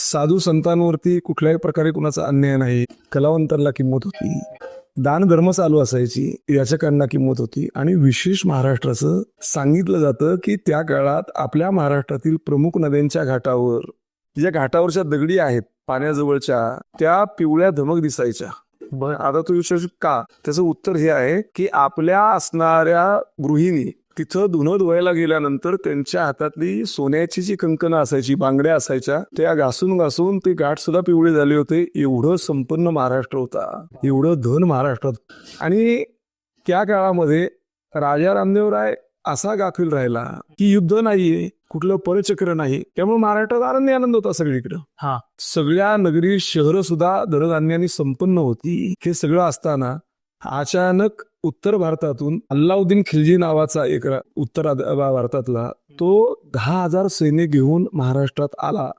साधू संतांवरती कुठल्याही प्रकारे कुणाचा अन्याय नाही. कलावंतांना किंमत होती. दान धर्म चालू असायची याचकांना किंमत होती. आणि विशेष महाराष्ट्राचं सांगितलं जातं की त्या काळात आपल्या महाराष्ट्रातील प्रमुख नद्यांच्या घाटावर ज्या घाटावरच्या दगडी आहेत पाण्याजवळच्या त्या पिवळ्या धमक दिसायच्या. आता तू विचारू का? त्याचं उत्तर हे आहे की आपल्या असणाऱ्या गृहिणी तिथं धुणं धुवायला गेल्यानंतर त्यांच्या हातातली सोन्याची जी कंकणं असायची बांगड्या असायच्या त्या घासून घासून ते गाठ सुद्धा पिवळे झाले होते. एवढं संपन्न महाराष्ट्र होता. एवढं धन महाराष्ट्रात. आणि त्या काळामध्ये राजा रामदेवराय असा गाफील राहिला की युद्ध नाहीये कुठलं परचक्र नाही. त्यामुळे महाराष्ट्रात आनंदी आनंद होता सगळीकडं. हा. सगळ्या नगरी शहरं सुद्धा धनधान्याने संपन्न होती. हे सगळं असताना अचानक उत्तर भारतातून अल्लाउद्दीन खिलजी नावाचा एक उत्तर भारतातला तो दहा हजार सैन्य घेऊन महाराष्ट्रात आला.